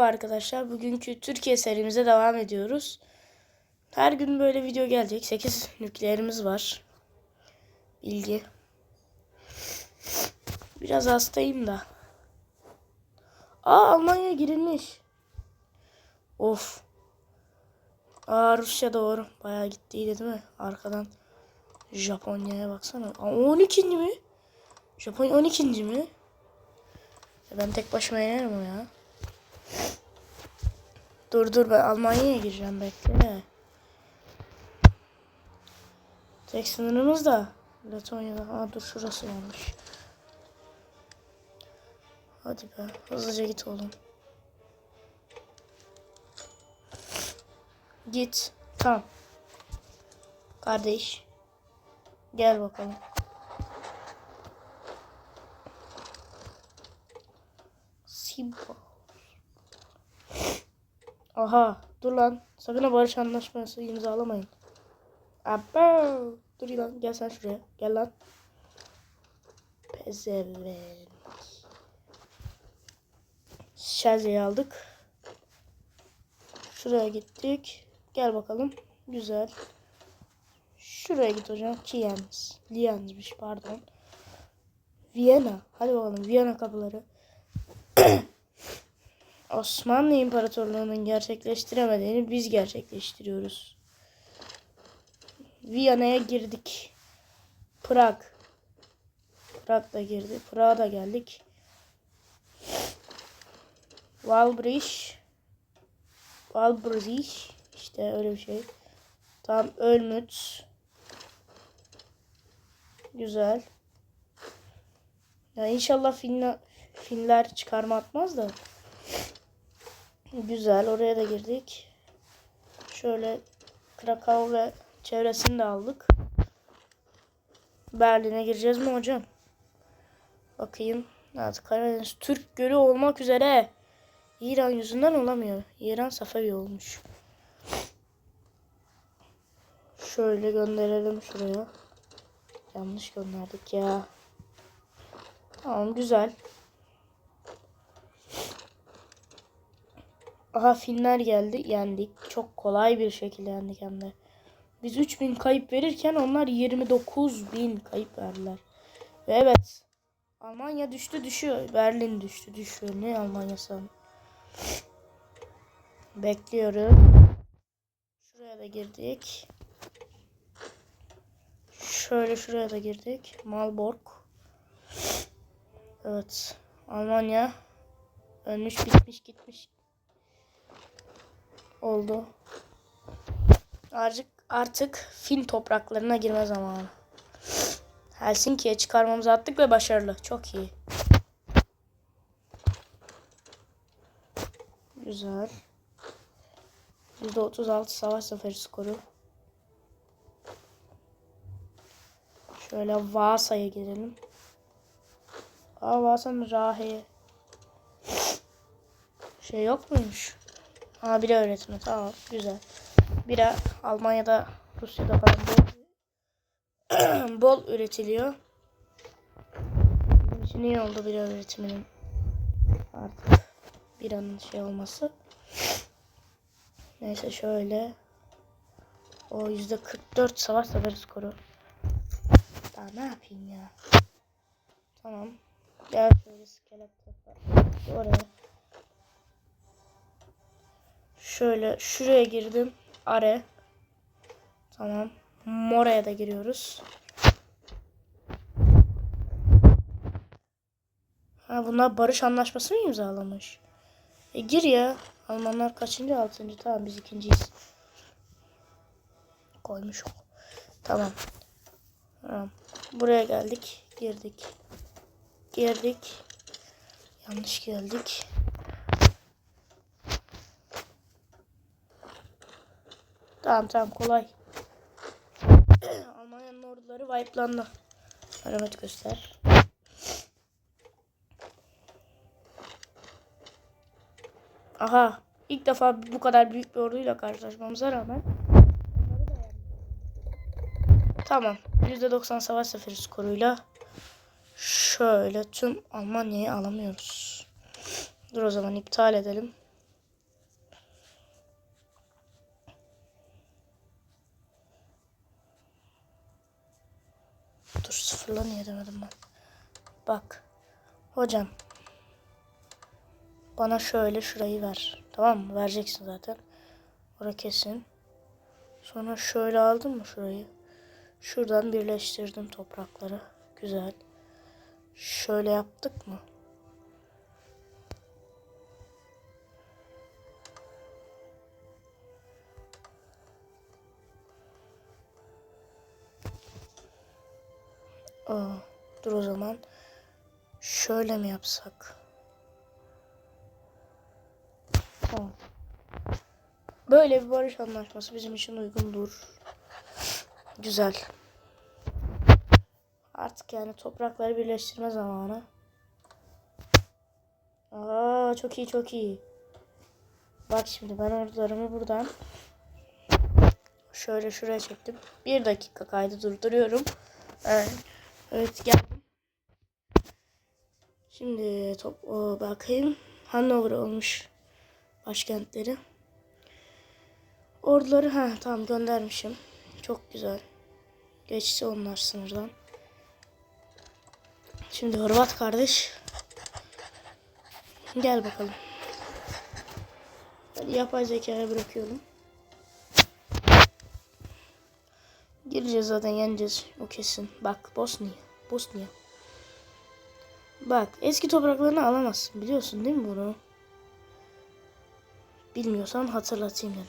Merhaba arkadaşlar. Bugünkü Türkiye serimize devam ediyoruz. Her gün böyle video gelecek. 8 nükleerimiz var. Bilgi. Biraz hastayım da. Aa Almanya girilmiş. Of. Aa Rusya doğru. Bayağı gittiydi değil mi? Arkadan. Japonya'ya baksana. Aa, 12. mi? Japonya 12. mi? Ben tek başıma yenerim o ya. Dur dur ben Almanya'ya gireceğim bekle. Tek sınırımız da Letonya'da. Aa dur şurası yanlış. Hadi be hızlıca git oğlum. Git. Tamam. Kardeş. Gel bakalım. Aha dur lan. Sakın ha barış anlaşması imzalamayın. Abba. Dur lan gel sen şuraya. Gel lan. Pezevenk. Şerzeyi aldık. Şuraya gittik. Gel bakalım. Güzel. Şuraya git hocam. Kiens. Liens'miş pardon. Viyana. Hadi bakalım Viyana kapıları. Osmanlı İmparatorluğu'nun gerçekleştiremediğini biz gerçekleştiriyoruz. Viyana'ya girdik. Prag. Prag da girdi. Prag'a da geldik. Walbridge. Walbridge. İşte öyle bir şey. Tam Ölmüt. Güzel. Ya inşallah Finla, Finler çıkarma atmaz da. Güzel. Oraya da girdik. Şöyle Krakow ve çevresini de aldık. Berlin'e gireceğiz mi hocam? Bakayım. Evet, Karadeniz Türk Gölü olmak üzere. İran yüzünden olamıyor. İran Safavi olmuş. Şöyle gönderelim şuraya. Yanlış gönderdik ya. Tamam güzel. Aha Finler geldi. Yendik. Çok kolay bir şekilde yendik hem de. Biz 3000 kayıp verirken onlar 29.000 kayıp verdiler. Ve evet. Almanya düştü düşüyor. Berlin düştü düşüyor. Ne Almanya'sı? Bekliyorum. Şuraya da girdik. Şöyle şuraya da girdik. Malbork. Evet. Almanya ölmüş bitmiş gitmiş oldu. Artık artık Fin topraklarına girme zamanı. Helsinki'ye çıkarmamızı attık ve başarılı. Çok iyi. Güzel. %36 savaş zaferi skoru. Şöyle Vasa'ya girelim. Aa Vasa'nın Rahe'ye. Şey yok muymuş? Aa bira öğretimi tamam güzel. Bira Almanya'da Rusya'da falan bol, bol üretiliyor. Bizim için oldu bira üretiminin. Artık biranın şey olması. Neyse şöyle. O yüzde 44 savaş zaferi skoru. Daha ne yapayım ya? Tamam. Gel şöyle iskelet oraya. Şöyle şuraya girdim. Are. Tamam. Mora'ya da giriyoruz. Ha bunlar barış anlaşması mı imzalamış? E gir ya. Almanlar kaçıncı? Altıncı. Tamam biz ikinciyiz. Koymuş ol. Tamam. Tamam. Buraya geldik. Girdik. Girdik. Yanlış geldik. Tamam tamam kolay. Almanya'nın orduları wipe'landı. Aramet göster. Aha. ilk defa bu kadar büyük bir orduyla karşılaşmamıza rağmen Tamam. %90 savaş seferi skoruyla şöyle tüm Almanya'yı alamıyoruz. Dur o zaman iptal edelim. Sıfırla niye demedim ben. Bak. Hocam. Bana şöyle şurayı ver. Tamam mı? Vereceksin zaten. Orası kesin. Sonra şöyle aldım mı şurayı? Şuradan birleştirdim toprakları. Güzel. Şöyle yaptık mı? Aa, dur o zaman. Şöyle mi yapsak? Tamam. Böyle bir barış anlaşması bizim için uygundur. Güzel. Artık yani toprakları birleştirme zamanı. Aa çok iyi çok iyi. Bak şimdi ben ordularımı buradan şöyle şuraya çektim. Bir dakika kaydı durduruyorum. Evet, evet geldim. Şimdi top o, bakayım. Hanover olmuş başkentleri. Orduları ha tamam göndermişim. Çok güzel. Geçti onlar sınırdan. Şimdi Hırvat kardeş. Gel bakalım. Yapay zekaya bırakıyorum. Gireceğiz zaten yeneceğiz. O kesin. Bak Bosnia. Bosnia. Bak eski topraklarını alamazsın. Biliyorsun değil mi bunu? Bilmiyorsan hatırlatayım dedim.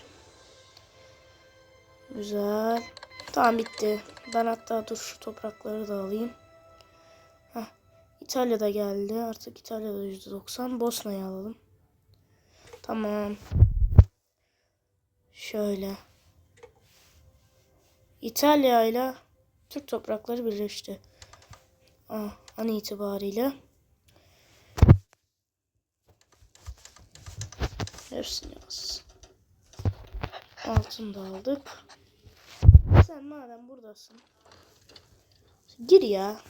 Güzel. Tamam bitti. Ben hatta dur şu toprakları da alayım. Heh. İtalya'da geldi. Artık İtalya'da %90. Bosna'yı alalım. Tamam. Şöyle. İtalya ile Türk toprakları birleşti. Ah, an itibariyle. Hepsini yaz. Altını da aldık. Sen madem buradasın. Gir ya.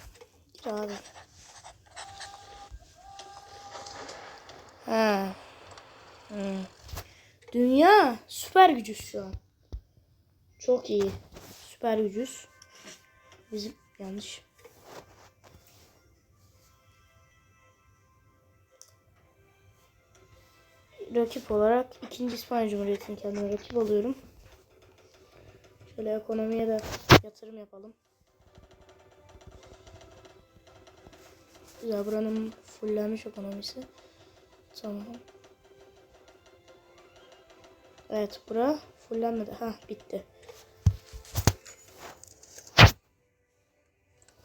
Gir abi. Ha. Hmm. Dünya süper gücüz şu an. Çok iyi. Süper gücüz. Bizim yanlış. Rakip olarak ikinci İspanya Cumhuriyeti'nin kendime rakip alıyorum. Şöyle ekonomiye de yatırım yapalım. Güzel buranın fullenmiş ekonomisi. Tamam. Evet bura fullenmedi. Ha bitti.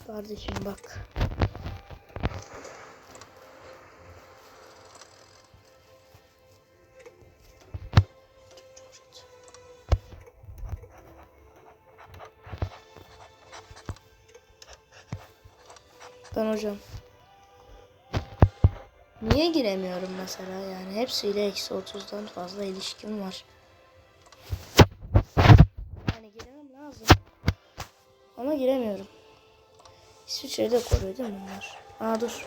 Kardeşim bak. Ben hocam. Niye giremiyorum mesela yani? Hepsiyle eksi 30'dan fazla ilişkim var. Yani giremem lazım. Ama giremiyorum. İsviçre'yi de koruyor değil mi bunlar? Aa dur.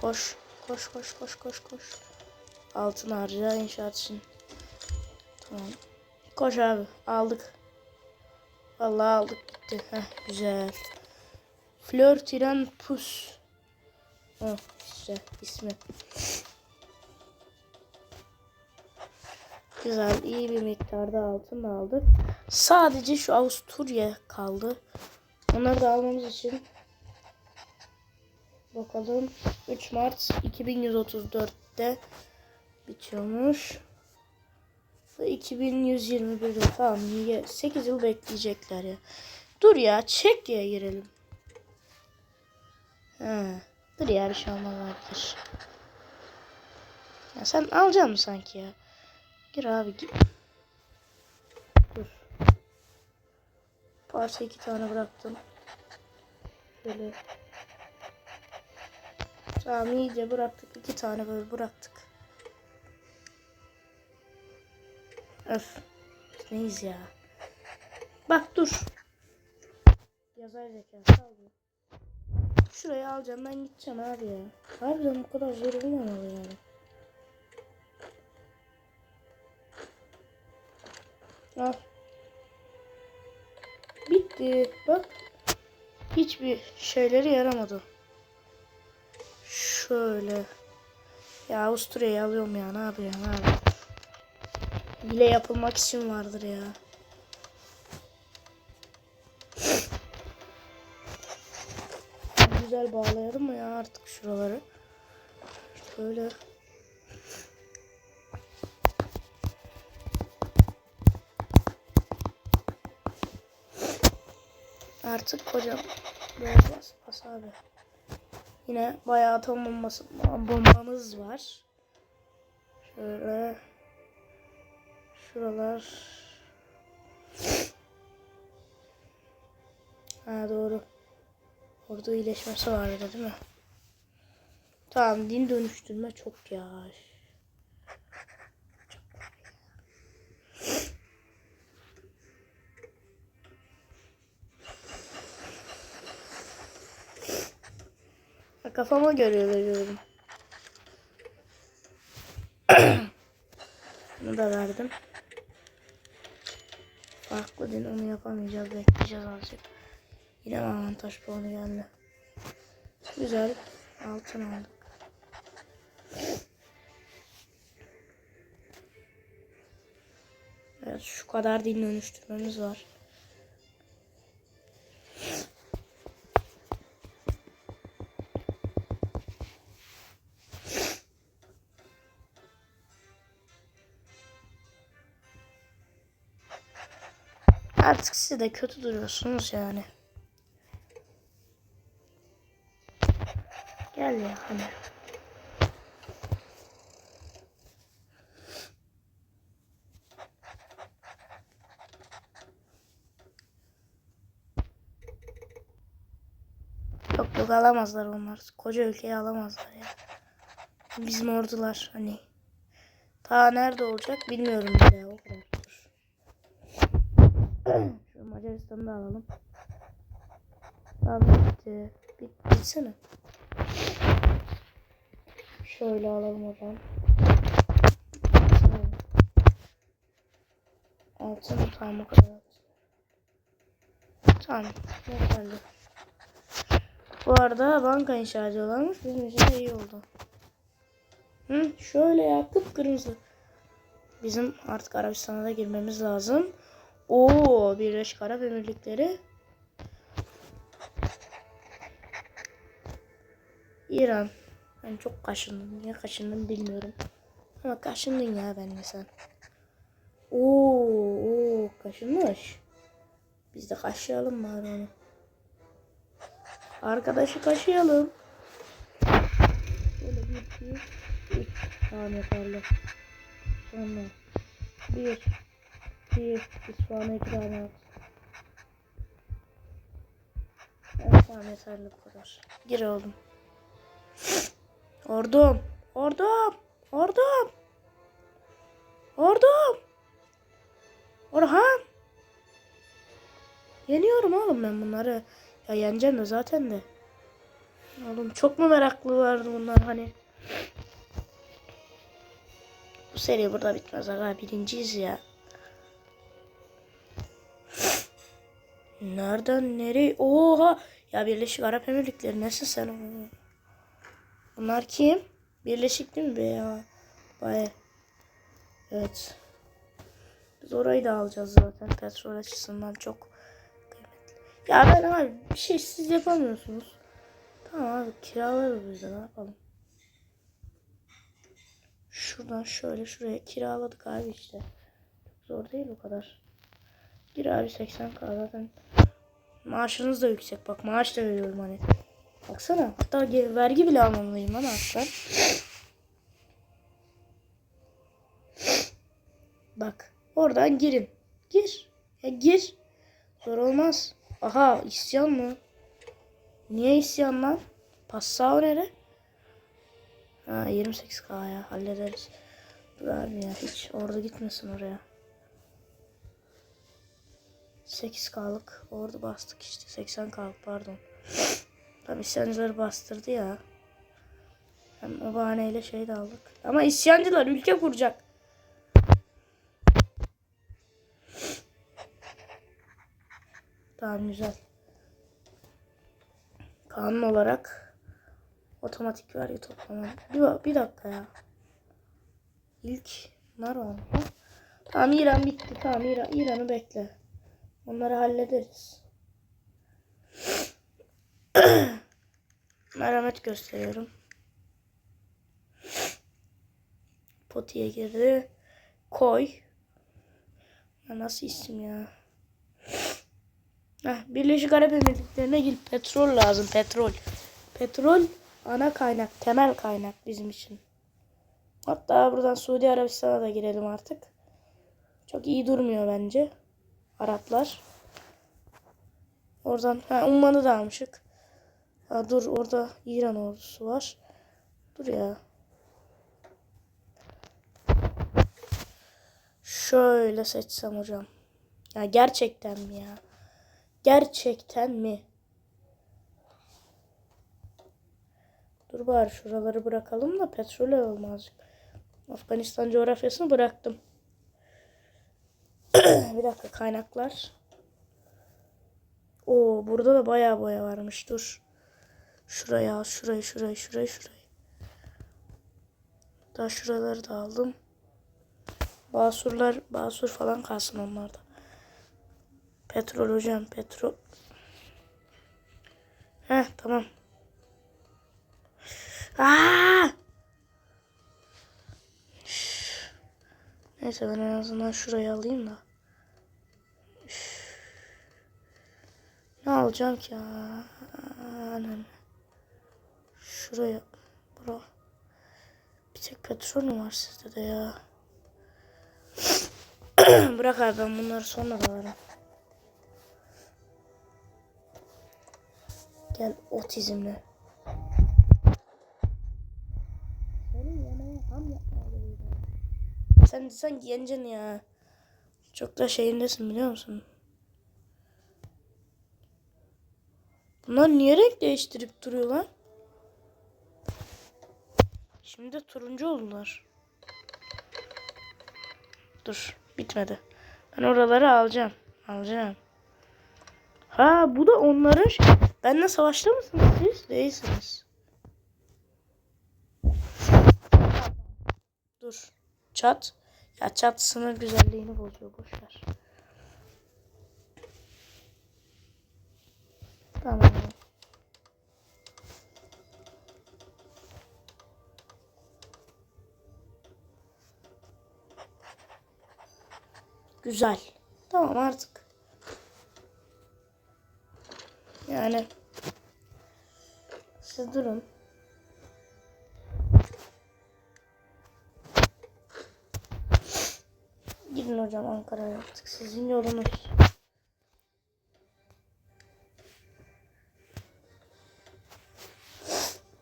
Koş. Koş koş koş koş koş. Altın harca inşaat için. Tamam. Koş abi. Aldık. Vallahi aldık gitti. Heh, güzel. Fleur Tiran Pus. Oh, işte ismi. Güzel, iyi bir miktarda altın aldık. Sadece şu Avusturya kaldı. Onları da almamız için bakalım 3 Mart 2134'te bitiyormuş. Ve 2121'de tamam 8 yıl bekleyecekler ya. Dur ya Çekya'ya girelim. He. Dur ya bir şey olmaz arkadaş. Ya sen alacaksın sanki ya? Gir abi gir. Parça iki tane bıraktım. Şöyle. Tamam iyice bıraktık. iki tane böyle bıraktık. Öf. Neyiz ya? Bak dur. Yazar zeka. Al bunu. Şurayı alacağım ben gideceğim abi ya. Harbiden bu kadar zor olmamalı yani. Al. Bitti. Bak. hiçbir şeyleri yaramadı. Şöyle. Ya Avusturya'yı alıyorum ya. Ne yapayım abi? Hile yapılmak için vardır ya. Güzel bağlayalım mı ya artık şuraları? Şöyle. Artık hocam böyle bas, bas abi. Yine bayağı atom bombası, bombamız var. Şöyle. Şuralar. Ha doğru. Orada iyileşmesi vardı değil mi? Tamam din dönüştürme çok yavaş. Kafama göre veriyorum. Bunu da verdim. Farklı din onu yapamayacağız. Bekleyeceğiz azıcık. Yine avantaj puanı geldi. Güzel. Altın aldık. Evet şu kadar din dönüştürmemiz var. De kötü duruyorsunuz yani. Gel ya hadi. Yok yok alamazlar onlar. Koca ülkeyi alamazlar ya. Bizim ordular hani. Ta nerede olacak bilmiyorum bile o kadar. Macaristan'ı alalım. Tamam bitti. Bit, bitsene. Şöyle alalım zaman. Altın tamam o kadar. Tamam. Yeterli. Bu arada banka inşa ediyorlarmış. Bizim için de iyi oldu. Hı, şöyle ya kıpkırmızı. Bizim artık Arabistan'a da girmemiz lazım. Oo, Birleşik Arap Emirlikleri. İran. Ben çok kaşındım. Niye kaşındım bilmiyorum. Ama kaşındın ya benimle sen. Oo, oo kaşınmış. Biz de kaşıyalım bari onu. Arkadaşı kaşıyalım. Şöyle bir, iki, üç. Tamam yeterli. Sonra bir, bir, İsfahan'a iki tane at. Evet tamam yeterli bu kadar. Gir oğlum. Ordum. Ordum. Ordum. Ordum. Orhan. Yeniyorum oğlum ben bunları. Ya yeneceğim de zaten de. Oğlum çok mu meraklılardı bunlar hani. Bu seri burada bitmez aga. Birinciyiz ya. Nereden nereye? Oha! Ya Birleşik Arap Emirlikleri nesin sen? Bunlar kim? Birleşik değil mi be ya? Vay. Evet. Biz orayı da alacağız zaten. Petrol açısından çok kıymetli. Ya ben abi bir şey siz yapamıyorsunuz. Tamam abi kiralarız biz de ne yapalım. Şuradan şöyle şuraya kiraladık abi işte. Çok zor değil o kadar. Gir abi 80k zaten. Maaşınız da yüksek bak maaş da veriyorum hani. Baksana hatta vergi bile almamalıyım lan aslan. Bak oradan girin. Gir. Ya gir. Zor olmaz. Aha isyan mı? Niye isyan lan? Passau nere? Ha 28k ya hallederiz. Dur abi ya hiç orada gitmesin oraya. 8K'lık orada bastık işte 80K'lık pardon. Tam isyancıları bastırdı ya. Hem o bahaneyle şey de aldık. Ama isyancılar ülke kuracak. Tamam güzel. Kanun olarak otomatik vergi toplama. Bir, bir dakika ya. İlk mı? Tamam İran bitti. Tamam İran, İran'ı bekle. Onları hallederiz. Merhamet gösteriyorum. Potiye girdi. Koy. Ya nasıl isim ya? Heh, Birleşik Arap Emirlikleri'ne git. Petrol lazım. Petrol. Petrol ana kaynak. Temel kaynak bizim için. Hatta buradan Suudi Arabistan'a da girelim artık. Çok iyi durmuyor bence. Araplar. Oradan ha, Umman'ı da almışık. Ha, dur orada İran ordusu var. Dur ya. Şöyle seçsem hocam. Ya gerçekten mi ya? Gerçekten mi? Dur bari şuraları bırakalım da petrol azıcık. Afganistan coğrafyasını bıraktım. Bir dakika kaynaklar. Oo burada da bayağı boya varmış. Dur. Şuraya. Şurayı, şurayı, şurayı, şurayı. Daha şuraları da aldım. Basurlar, basur falan kalsın onlarda. Petrol hocam, petrol. Heh, tamam. Aa! Neyse ben en azından şurayı alayım da. Üf. Ne alacağım ki? Anam. Şuraya. Bura. Bir tek petrol mü var sizde de ya? Bırak abi ben bunları sonra alırım. Gel otizmle. Sen sanki yeneceksin ya. Çok da şeyindesin biliyor musun? Bunlar niye renk değiştirip duruyor lan? Şimdi turuncu oldular. Dur bitmedi. Ben oraları alacağım. Alacağım. Ha bu da onların şey. Benle savaşta mısınız siz? Değilsiniz. Dur. Çat. Ya çat sınır güzelliğini bozuyor. Boşver. Tamam. Güzel. Tamam artık. Yani siz durun. Hocam Ankara'ya artık sizin yolunuz.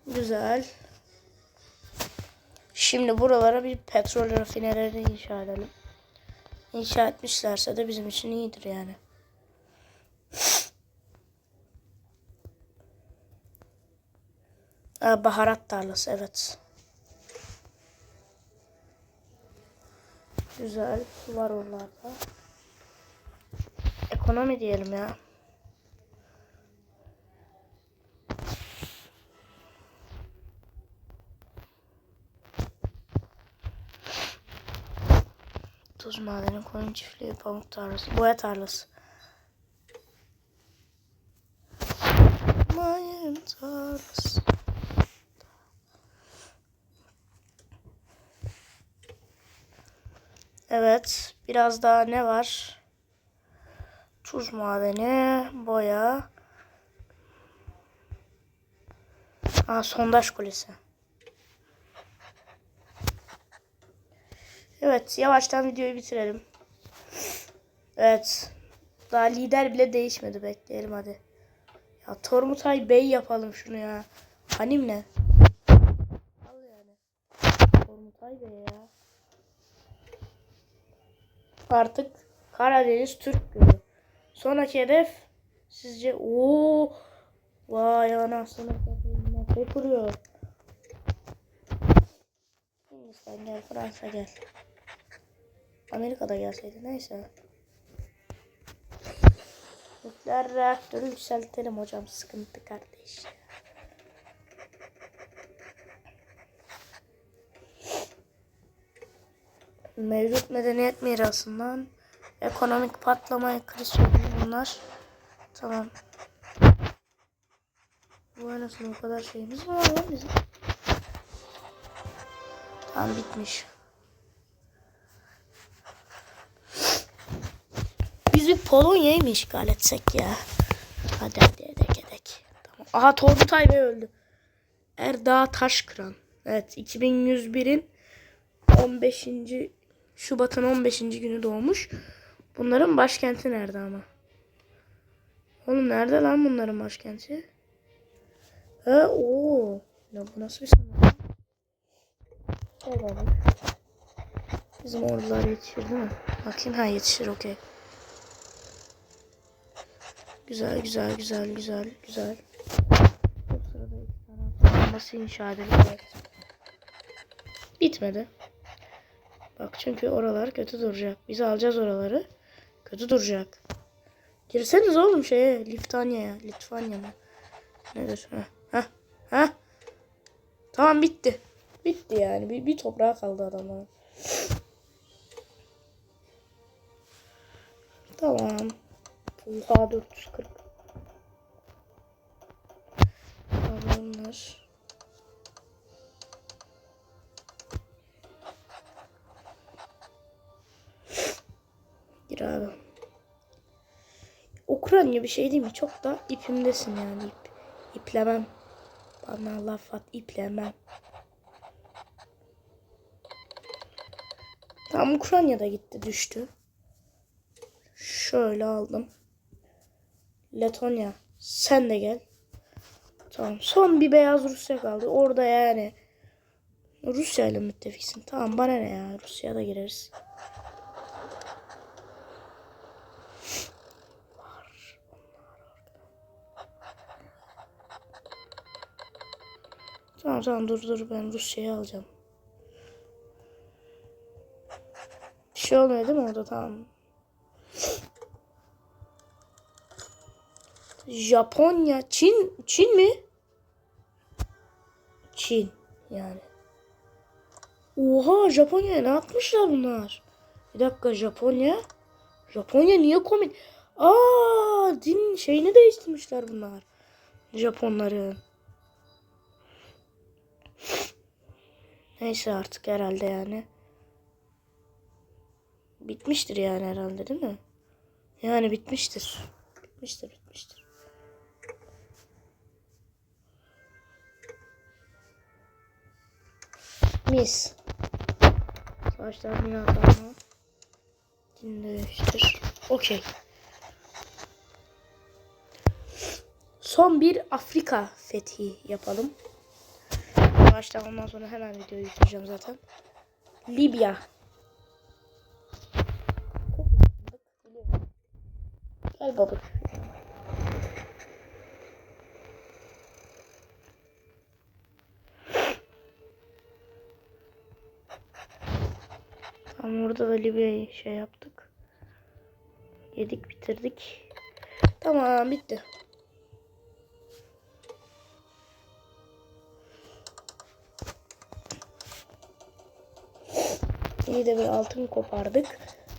Güzel. Şimdi buralara bir petrol rafineleri inşa edelim. İnşa etmişlerse de bizim için iyidir yani. Aa, baharat tarlası evet. Güzel var oralarda. Ekonomi diyelim ya. Tuz madeni, koyun çiftliği, pamuk tarlası, boya tarlası. Mayın tarlası. Evet, biraz daha ne var? Tuz madeni, boya. Aa, sondaj kulesi. Evet yavaştan videoyu bitirelim. Evet. Daha lider bile değişmedi. Bekleyelim hadi. Ya Tormutay Bey yapalım şunu ya. Hanim ne? Al yani. Tormutay Bey ya. Artık Karadeniz Türk Gölü. Sonraki hedef sizce ooo vay anasını satayım ne kuruyor. Hindistan gel Fransa gel. Amerika'da gelseydi neyse. Nükleer reaktörü yükseltelim hocam sıkıntı kardeş. Mevcut medeniyet mirasından ekonomik patlama, kriz bunlar. Tamam. Bu anasını o kadar şeyimiz mi var lan bizim? Tamam bitmiş. Biz bir Polonya'yı mı işgal etsek ya? Hadi hadi edek edek. Tamam. Aha Torgutay Bey öldü. Erdağ Taşkıran. Evet 2101'in 15. Şubat'ın 15. günü doğmuş. Bunların başkenti nerede ama? Oğlum nerede lan bunların başkenti? Ha o. Ya bu nasıl bir sanat? Eyvallah. Bizim ordular yetişir değil mi? Bakayım ha yetişir okey. Güzel güzel güzel güzel güzel. Bu sırada iki tane inşa edelim. Bitmedi. Bak çünkü oralar kötü duracak. Biz alacağız oraları. Kötü duracak. Girseniz oğlum şeye Litvanya'ya. Litvanya mı? Nedir? Heh. Heh. Heh. Tamam bitti. Bitti yani. Bir, bir toprağa kaldı adamlar. Tamam. Oha 440. Tamamdır. Gir abi. Ukrayna bir şey değil mi? Çok da ipimdesin yani. İp, iplemem. Bana laf at iplemem. Tamam Ukrayna da gitti düştü. Şöyle aldım. Letonya sen de gel. Tamam son bir beyaz Rusya kaldı. Orada yani Rusya ile müttefiksin. Tamam bana ne ya Rusya'ya da gireriz. Tamam tamam dur dur ben Rusya'yı alacağım. Bir şey olmuyor değil mi orada tamam. Japonya, Çin, Çin mi? Çin yani. Oha Japonya ne yapmışlar bunlar? Bir dakika Japonya. Japonya niye komik? Aa din şeyini değiştirmişler bunlar. Japonların. Neyse artık herhalde yani. Bitmiştir yani herhalde değil mi? Yani bitmiştir. Bitmiştir bitmiştir. Mis. Savaşlar binatlarına. Din değiştir. Okey. Son bir Afrika fethi yapalım. Baştan ondan sonra hemen videoyu yükleyeceğim zaten. Libya. Gel baba. Tam orada da Libya'yı şey yaptık. Yedik bitirdik. Tamam bitti. İyi de bir altın kopardık.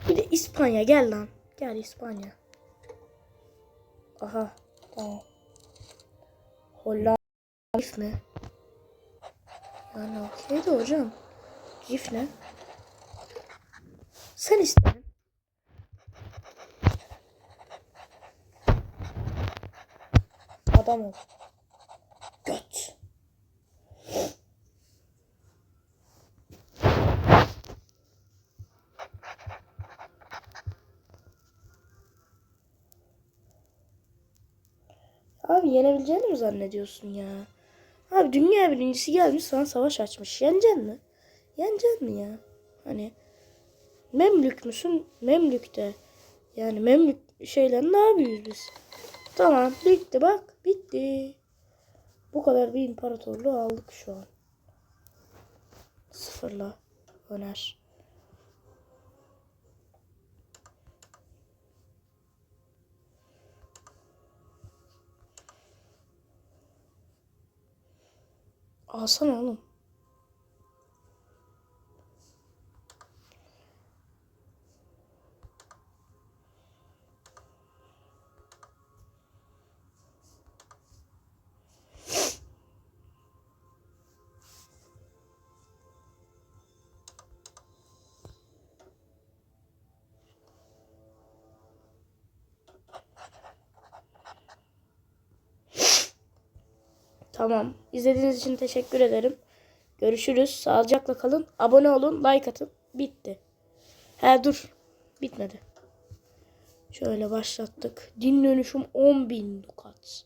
Bir de İspanya gel lan. Gel İspanya. Aha. Tamam. Hollanda Gif mi? Yani okey de hocam. Gif ne? Sen istedin. Adam ol. Göt. Abi yenebileceğini mi zannediyorsun ya? Abi dünya birincisi gelmiş sana savaş açmış. Yeneceksin mi? Yeneceksin mi ya? Hani Memlük müsün? Memlük de. Yani Memlük şeyler ne yapıyoruz biz? Tamam bitti bak bitti. Bu kadar bir imparatorluğu aldık şu an. Sıfırla öner. Alsana oğlum. Tamam. İzlediğiniz için teşekkür ederim. Görüşürüz. Sağlıcakla kalın. Abone olun. Like atın. Bitti. He dur. Bitmedi. Şöyle başlattık. Din dönüşüm 10.000 dukat.